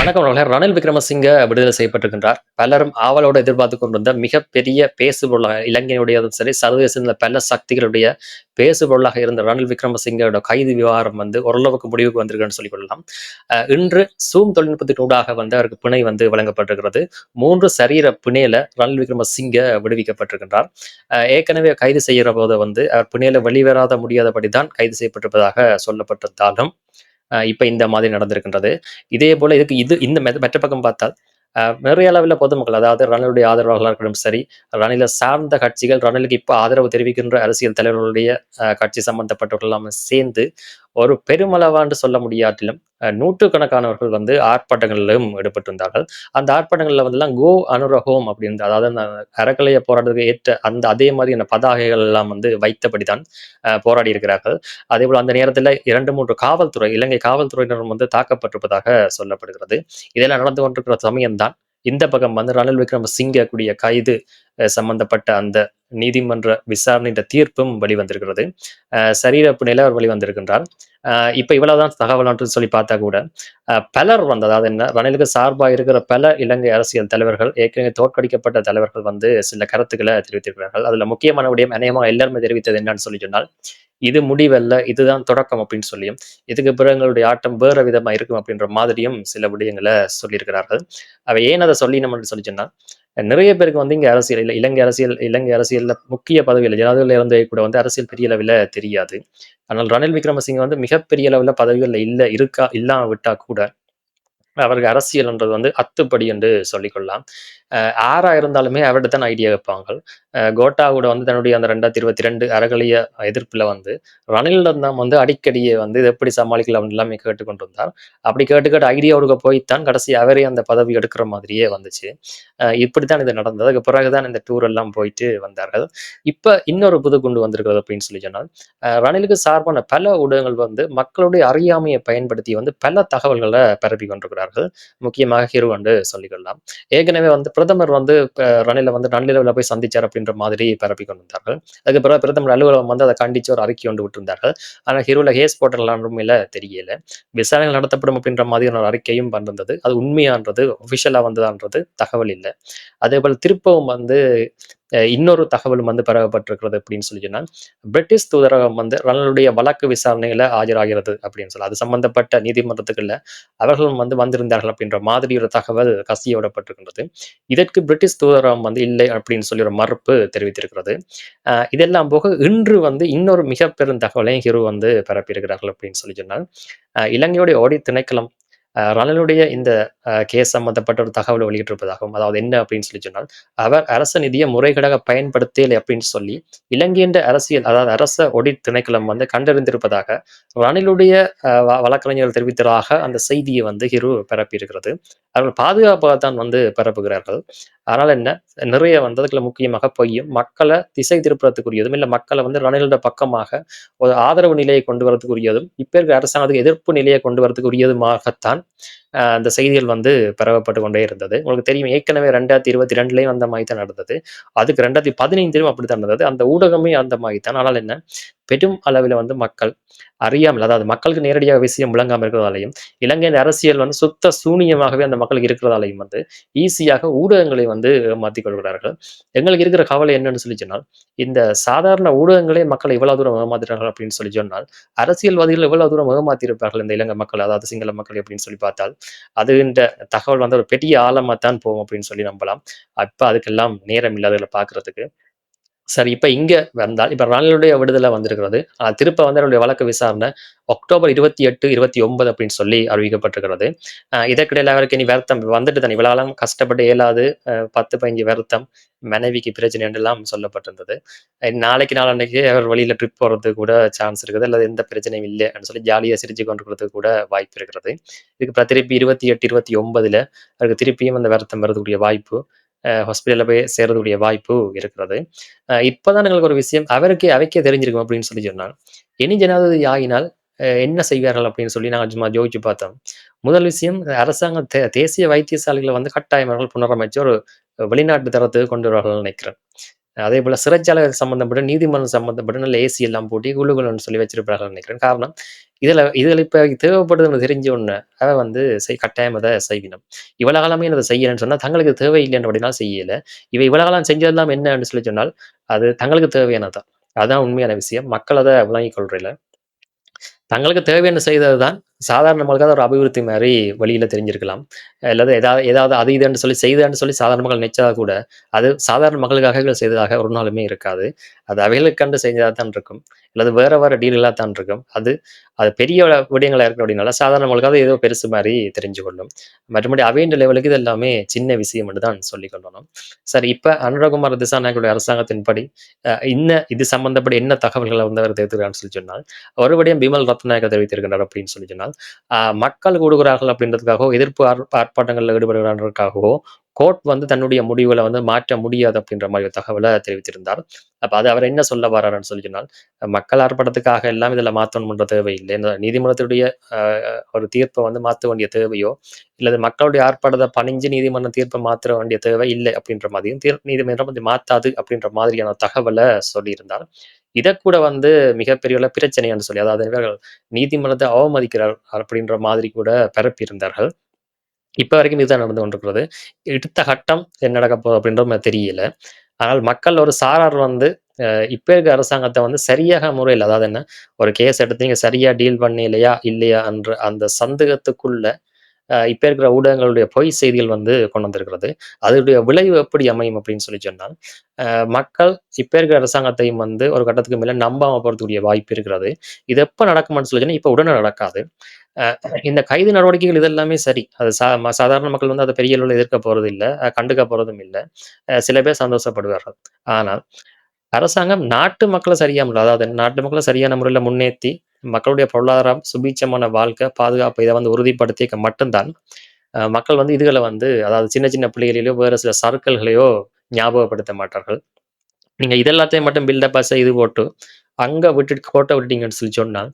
வணக்கம் அவர்களே ரணில் விக்ரமசிங்க விடுதலை செய்யப்பட்டிருக்கின்றார். பலரும் ஆவலோடு எதிர்பார்த்து கொண்டிருந்த மிகப்பெரிய பேசுபொருளாக இலங்கையினுடையதும் சரி சர்வதேச பல சக்திகளுடைய பேசுபொருளாக இருந்த ரணில் விக்ரமசிங்கோட கைது விவகாரம் வந்து ஓரளவுக்கு முடிவுக்கு வந்திருக்குன்னு சொல்லிக் கொள்ளலாம். அஹ் இன்று சூம் தொழில்நுட்பத்தின் ஊடாக வந்து அவருக்கு பிணை வந்து வழங்கப்பட்டிருக்கிறது. மூன்று சரீர பிணையில ரணில் விக்ரமசிங்க விடுவிக்கப்பட்டிருக்கின்றார். ஏற்கனவே கைது செய்கிற போது வந்து அவர் பிணையில வெளிவராத முடியாதபடி தான் கைது செய்யப்பட்டிருப்பதாக சொல்லப்பட்டிருந்தாலும் இப்போ இந்த மாதிரி நடந்திருக்கின்றது. இதே போல இதுக்கு இது இந்த மெ- மற்ற பக்கம் பார்த்தால் நிறைய அளவில் பொதுமக்கள் அதாவது ரணிலுடைய ஆதரவாளர்களாக இருக்கட்டும் சரி ரணில சார்ந்த கட்சிகள் ரணிலுக்கு இப்போ ஆதரவு தெரிவிக்கின்ற அரசியல் தலைவர்களுடைய கட்சி சம்பந்தப்பட்டவர்கள் எல்லாமே சேர்ந்து ஒரு பெருமளவாண்டு சொல்ல முடியாட்டிலும் நூற்றுக்கணக்கானவர்கள் வந்து ஆர்ப்பாட்டங்களிலும் ஈடுபட்டிருந்தார்கள். அந்த ஆர்ப்பாட்டங்களில் வந்துலாம் கோ அனுரகோம் அப்படின்னு அதாவது அந்த அறக்கலைய போராட்டத்துக்கு ஏற்ற அந்த அதே மாதிரியான பதாகைகள் எல்லாம் வந்து வைத்தபடிதான் தான் போராடி இருக்கிறார்கள். அதே போல அந்த நேரத்தில் இரண்டு மூன்று காவல்துறை இலங்கை காவல்துறையினரும் வந்து தாக்கப்பட்டிருப்பதாக சொல்லப்படுகிறது. இதெல்லாம் நடந்து கொண்டிருக்கிற சமயம்தான். இந்த பக்கம் வந்து ரணில் விக்ரமசிங்க கூடிய கைது சம்பந்தப்பட்ட அந்த நீதிமன்ற விசாரணையின் தீர்ப்பும் வெளிவந்திருக்கிறது. சரீரப்பு நிலை அவர் வெளிவந்திருக்கின்றார். அஹ், இப்ப இவ்வளவுதான் தகவல் சொல்லி பார்த்தா கூட அஹ், பலர் வந்து அதாவது என்ன ரணிலுக்கு சார்பாக இருக்கிற பல இலங்கை அரசியல் தலைவர்கள் ஏற்கனவே தோற்கடிக்கப்பட்ட தலைவர்கள் வந்து சில கருத்துக்களை தெரிவித்திருக்கிறார்கள். அதுல முக்கியமான விடயம் அநேகமாக எல்லாருமே தெரிவித்தது என்னன்னு சொல்லி சொன்னால் இது முடிவல்ல இதுதான் தொடக்கம் அப்படின்னு சொல்லியும் இதுக்கு பிறகு எங்களுடைய ஆட்டம் வேற விதமா இருக்கும் அப்படின்ற மாதிரியும் சில விடயங்களை சொல்லியிருக்கிறார்கள். அவை ஏன் அதை சொல்லினோம்னு சொல்லி சொன்னால் நிறைய பேருக்கு வந்து இங்க அரசியல் இல்ல. இலங்கை அரசியல் இலங்கை அரசியல்ல முக்கிய பதவியில் ஜனாதிபதியில் இருந்தே கூட வந்து அரசியல் பெரிய அளவில் தெரியாது. ஆனால் ரணில் விக்ரமசிங்க வந்து மிகப்பெரிய அளவில் பதவிகளில் இல்ல இருக்கா இல்லாம விட்டா கூட அவருக்கு அரசியல்ன்றது வந்து அத்துப்படி என்று சொல்லிக்கொள்ளலாம். அஹ் ஆறா இருந்தாலுமே அவர்கிட்ட தான் ஐடியா வைப்பாங்க கோட்டா கூட வந்து தன்னுடைய அந்த ரெண்டாயிரத்தி இருபத்தி ரெண்டு அறகலிய எதிர்ப்புல வந்து ரணிலிடம் தான் வந்து அடிக்கடியே வந்து இது எப்படி சமாளிக்கலாம் எல்லாமே கேட்டுக்கொண்டு இருந்தார் அப்படி கேட்டு கேட்டு ஐடியாவுக்கு போய்த்தான் கடைசி அவரே அந்த பதவி எடுக்கிற மாதிரியே வந்துச்சு. இப்படித்தான் இது நடந்தது. அதுக்கு பிறகுதான் இந்த டூர் எல்லாம் போயிட்டு வந்தார்கள். இப்ப இன்னொரு புது குண்டு வந்திருக்கிறது அப்படின்னு சொல்லி சொன்னால் ரணிலுக்கு சார்பான பல ஊடகங்கள் வந்து மக்களுடைய அறியாமையை பயன்படுத்தி வந்து பல தகவல்களை பரப்பி கொண்டிருக்கிறார்கள். முக்கியமாக ஹீரோ என்று சொல்லிக்கொள்ளலாம். ஏற்கனவே வந்து பிரதமர் வந்து ரணில வந்து நள்ளிரவில் போய் சந்திச்சார் அப்படின்ற மாதிரி பரப்பி கொண்டிருந்தார்கள். அதுக்கு பிறகு பிரதமர் அலுவலகம் வந்து அதை கண்டிச்சு ஒரு அறிக்கை கொண்டு விட்டிருந்தார்கள். ஆனால் ஹீரோல ஹேஸ் போட்டலாம் உண்மையில தெரியல. விசாரணைகள் நடத்தப்படும் அப்படின்ற மாதிரியான ஒரு அறிக்கையும் பண்ணிருந்தது அது உண்மையான்றது ஒஃபிஷியலா வந்ததான்றது தகவல் இல்லை. அதே போல் திருப்பவும் வந்து இன்னொரு தகவலும் வந்து பரவப்பட்டிருக்கிறது அப்படின்னு சொல்லி சொன்னால் பிரிட்டிஷ் தூதரகம் வந்து ரணிலுடைய வழக்கு விசாரணையில ஆஜராகிறது அப்படின்னு சொல்லி அது சம்பந்தப்பட்ட நீதிமன்றத்துக்குள்ள அவர்களும் வந்து வந்திருந்தார்கள் அப்படின்ற மாதிரி ஒரு தகவல் கசிய விடப்பட்டிருக்கின்றது இதற்கு பிரிட்டிஷ் தூதரகம் வந்து இல்லை அப்படின்னு சொல்லி ஒரு மறுப்பு தெரிவித்திருக்கிறது. அஹ் இதெல்லாம் போக இன்று வந்து இன்னொரு மிக பெரும் தகவலையும் ஹிரு வந்து பரப்பியிருக்கிறார்கள் அப்படின்னு சொல்லி சொன்னால் இலங்கையுடைய ஓடி திணைக்களம் அஹ் ரணிலுடைய இந்த கேஸ் சம்பந்தப்பட்ட ஒரு தகவலை வெளியிட்டிருப்பதாகவும் அதாவது என்ன அப்படின்னு சொல்லி சொன்னால் அவர் அரச நிதியை முறைகேடாக பயன்படுத்தலை அப்படின்னு சொல்லி இலங்கையின் அரசியல் அதாவது அரச ஒடி திணைக்களம் வந்து கண்டறிந்திருப்பதாக ரணிலுடைய அஹ், வ- வழக்கறிஞர்கள் தெரிவித்ததாக அந்த செய்தியை வந்து ஹிரு பரப்பியிருக்கிறது அவர்கள் பாதுகாப்பாக தான் வந்து பரப்புகிறார்கள் அதனால என்ன? நிறைய வந்து அதுக்குள்ள முக்கியமாக பொய்யும். மக்களை திசை திருப்புறதுக்குரியதும் இல்லை மக்களை வந்து ரணிலோட பக்கமாக ஒரு ஆதரவு நிலையை கொண்டு வரதுக்குரியதும் இப்போ இருக்கிற அரசாங்கத்துக்கு எதிர்ப்பு நிலையை கொண்டு வரதுக்குரியதுமாகத்தான் அந்த செய்திகள் வந்து பரவப்பட்டு கொண்டே இருந்தது. உங்களுக்கு தெரியும் ஏற்கனவே ரெண்டாயிரத்தி இருபத்தி ரெண்டுலேயும் அந்த மாதிரி தான் நடந்தது. அதுக்கு ரெண்டாயிரத்தி பதினைந்திலும் அப்படித்தான் நடந்தது. அந்த ஊடகமே அந்த மாதிரி தான் ஆனால் என்ன? பெரும் அளவில் வந்து மக்கள் அறியாமல் அதாவது மக்களுக்கு நேரடியாக விஷயம் விளங்காமல் இருக்கிறதாலையும் இலங்கையின் அரசியல் வந்து சுத்த சூனியமாகவே அந்த மக்களுக்கு இருக்கிறதாலையும் வந்து ஈஸியாக ஊடகங்களை வந்து மாற்றி கொள்கிறார்கள். எங்களுக்கு இருக்கிற கவலை என்னன்னு சொல்லி சொன்னால் இந்த சாதாரண ஊடகங்களே மக்களை இவ்வளவு தூரம் ஏமாத்துறார்கள் அப்படின்னு சொல்லி சொன்னால் அரசியல்வாதிகள் எவ்வளவு தூரம் ஏமாத்தியிருப்பார்கள் இந்த இலங்கை மக்கள் அதாவது சிங்கள மக்கள் அப்படின்னு சொல்லி பார்த்தால் அது இந்த தகவல் வந்து ஒரு பெரிய ஆழமாத்தான் போகும் அப்படின்னு சொல்லி நம்பலாம். அப்ப அதுக்கெல்லாம் நேரம் இல்லாததில் பாக்குறதுக்கு சரி இப்ப இங்க வந்தால் இப்போ ராணிலுடைய விடுதலை வந்திருக்கிறது. ஆனால் திருப்ப வந்து அவருடைய வழக்கு விசாரணை அக்டோபர் இருபத்தி எட்டு இருபத்தி ஒன்பது அப்படின்னு சொல்லி அறிவிக்கப்பட்டிருக்கிறது. இதற்கிடையில் இதற்கிடையில அவருக்கு இனி வருத்தம் வந்துட்டு தான். இவ்வளவு கஷ்டப்பட்டு இயலாது பத்து பதினஞ்சு வருத்தம் மனைவிக்கு பிரச்சனை என்றெல்லாம் சொல்லப்பட்டிருந்தது. நாளைக்கு நாளன்னைக்கு அவர் வழியில் ட்ரிப் போறதுக்கு கூட சான்ஸ் இருக்குது. அல்லது எந்த பிரச்சனையும் இல்லை அப்படின்னு சொல்லி ஜாலியா சிரிச்சு கொண்டிருக்கிறதுக்கு கூட வாய்ப்பு இருக்கிறது. இதுக்கு திருப்பி இருபத்தி எட்டு இருபத்தி ஒன்பதுல அவருக்கு திருப்பியும் அந்த வருத்தம் வரதுக்கூடிய வாய்ப்பு ஹாஸ்பிட்டலில் போய் சேரக்கூடிய வாய்ப்பு இருக்கிறது. இப்போதான் இப்பதான் எங்களுக்கு ஒரு விஷயம் அவருக்கே அவைக்கே தெரிஞ்சிருக்கும் அப்படின்னு சொல்லி சொன்னால் இனி ஜனாதிபதி ஆகினால் அஹ் என்ன செய்வார்கள் அப்படின்னு சொல்லி நாங்கள் சும்மா ஜோதிச்சு பார்த்தோம். முதல் விஷயம் அரசாங்கம் தே- தேசிய வைத்தியசாலைகளை வந்து கட்டாயம் அவர்கள் புனரமைச்சு ஒரு வெளிநாட்டு தரத்துக்கு கொண்டு வருவார்கள் நினைக்கிறேன். அதே போல் சிறைச்சாலை சம்மந்தப்பட்ட நீதிமன்றம் சம்மந்தப்பட்ட நல்ல ஏசி எல்லாம் போட்டி குழுகுலன்னு சொல்லி வச்சிருப்பார்கள் நினைக்கிறேன். காரணம் இதுல இதுல இப்ப தேவைப்படுதுன்னு தெரிஞ்ச உடனே அதை வந்து செய் கட்டாயம் அதை செய்யணும். இவ்வளவு காலமே நான் அத செய்யலன்னு சொன்னா தங்களுக்கு தேவையில்லைன்றபடினால் செய்யலை இவை இவ்வளோ காலம் செஞ்சதெல்லாம் என்னன்னு சொல்லி சொன்னால், அது தங்களுக்கு தேவையானது அதுதான் அதான் உண்மையான விஷயம். மக்கள் அதை விளங்கிக் கொள்றதில்ல. தங்களுக்கு தேவையான செய்தது தான் சாதாரண மக்களுக்காக ஒரு அபிவிருத்தி மாதிரி வழியில் தெரிஞ்சிருக்கலாம். அல்லது ஏதாவது ஏதாவது அது இதுன்னு சொல்லி செய்தான்னு சொல்லி சாதாரண மக்கள் நினைச்சா கூட, அது சாதாரண மக்களுக்காக செய்ததாக ஒரு நாளுமே இருக்காது. அது அவைகளுக்கென்று செஞ்சதா தான் இருக்கும். அல்லது வேற வேற டீல்களா தான் இருக்கும். அது அது பெரிய விடயங்களா இருக்கும் அப்படின்னால சாதாரண மக்களுக்காக ஏதோ பெருசு மாதிரி தெரிஞ்சு கொள்ளும். மற்றபடி அவைன்ற லெவலுக்கு இது எல்லாமே சின்ன விஷயம் என்று தான் சொல்லிக் கொள்ளணும். சார் இப்ப அனுரகுமார் திசாநாயக்கருடைய அரசாங்கத்தின்படி இன்ன இது சம்பந்தப்படி என்ன தகவல்களை வந்து அவர் தெரிவித்துக்கிறான்னு சொல்லி சொன்னால், ஒருபடியும் பிமல் ரத்நாயகர் தெரிவித்திருக்கிறார் அப்படின்னு சொல்லி சொன்னால், அ மக்கள் கூடுகிறார்கள் அப்படின்றதுக்காகவோ, எதிர்ப்பு ஆர்ப்பாட்டங்களில் ஆர்ப்பாட்டங்கள்ல கோர்ட் வந்து தன்னுடைய முடிவுகளை வந்து மாற்ற முடியாது அப்படின்ற மாதிரி ஒரு தெரிவித்திருந்தார். அப்போ அது அவர் என்ன சொல்ல வர்றாருன்னு சொல்லி சொன்னால், மக்கள் ஆர்ப்பாட்டத்துக்காக எல்லாம் இதுல மாத்தணும்ன்ற தேவையில்லை. இந்த நீதிமன்றத்துடைய ஒரு தீர்ப்பை வந்து மாத்த வேண்டிய தேவையோ, இல்லது மக்களுடைய ஆர்ப்பாட்டத்தை பணிஞ்சு நீதிமன்ற தீர்ப்பை மாத்த வேண்டிய தேவை இல்லை அப்படின்ற மாதிரியும், தீர் நீதிமன்றம் வந்து மாத்தாது அப்படின்ற மாதிரியான தகவலை சொல்லியிருந்தார். இதை கூட வந்து மிகப்பெரிய பிரச்சனை என்று சொல்லி, அதாவது இவர்கள் நீதிமன்றத்தை அவமதிக்கிறார் அப்படின்ற மாதிரி கூட பரப்பியிருந்தார்கள். இப்போ வரைக்கும் இதுதான் நடந்து கொண்டிருக்கிறது. அடுத்த கட்டம் என்ன நடக்கப் போகுது அப்படின்றது தெரியல. ஆனால் மக்கள் ஒரு சாரார் வந்து அ இப்ப இருக்க அரசாங்கத்தை வந்து சரியாக முறையில் அதாவது என்ன, ஒரு கேஸ் எடுத்து நீங்க சரியா டீல் பண்ணி இல்லையா இல்லையா என்ற அந்த சந்தேகத்துக்குள்ள இப்ப இருக்கிற ஊடகங்களுடைய பொய் செய்திகள் வந்து கொண்டு வந்திருக்கிறது. அதனுடைய விளைவு எப்படி அமையும் அப்படின்னு சொல்லி சொன்னால், மக்கள் இப்போ இருக்கிற அரசாங்கத்தையும் வந்து ஒரு கட்டத்துக்கு மேலே நம்பாம போகிறதுக்குரிய வாய்ப்பு இருக்கிறது. இது எப்ப நடக்கும்னு சொல்லி சொன்னால் இப்ப உடனே நடக்காது. இந்த கைது நடவடிக்கைகள் இதெல்லாமே சரி. அது சா சாதாரண மக்கள் வந்து அதை பெரிய அளவில் எதிர்க்க போகிறது இல்லை கண்டுக்க போறதும் இல்ல. சில பேர் சந்தோஷப்படுவார்கள். ஆனால் அரசாங்கம் நாட்டு மக்களை சரியா அதாவது நாட்டு மக்களை சரியான முறையில முன்னேற்றி மக்களுடைய பொருளாதாரம், சுபீட்சமான வாழ்க்கை, பாதுகாப்பு இதை வந்து உறுதிப்படுத்திக்க மட்டும்தான் மக்கள் வந்து இதுகளை வந்து அதாவது சின்ன சின்ன பிள்ளைகளிலோ வேறு சில சர்க்கிள்களையோ ஞாபகப்படுத்த மாட்டார்கள். நீங்க இது எல்லாத்தையும் மட்டும் பில்டப்பாக செய்து போட்டு, அங்க விட்டுட்டு கோட்டை விட்டுட்டீங்கன்னு சொல்லி சொன்னால்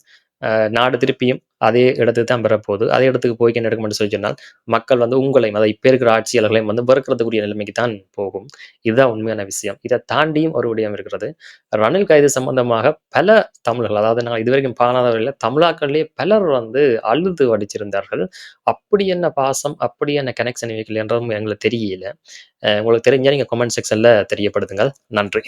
நாடு திருப்பியும் அதே இடத்துக்கு தான் பெறப்போகுது. அதே இடத்துக்கு போய் என்ன நடக்கும்னு சொல்லி சொன்னால், மக்கள் வந்து உங்களையும் அதாவது இப்ப இருக்கிற ஆட்சியாளர்களையும் வந்து வெறுக்கிறதுக்குரிய நிலைமைக்கு தான் போகும். இதுதான் உண்மையான விஷயம். இதை தாண்டியும் ஒரு விடயம் இருக்கிறது. ரணில் கைது சம்பந்தமாக பல தமிழர்கள் அதாவது நாங்கள் இதுவரைக்கும் காணாதவர்கள்ல தமிழாக்கள்லேயே பலர் வந்து அழுது வடிச்சிருந்தார்கள். அப்படி என்ன பாசம், அப்படி என்ன கனெக்ஷன் வைக்கலன்றதும் எங்களுக்கு தெரியல. உங்களுக்கு தெரிஞ்சால் நீங்கள் கமெண்ட் செக்ஷன்ல தெரியப்படுத்துங்கள். நன்றி.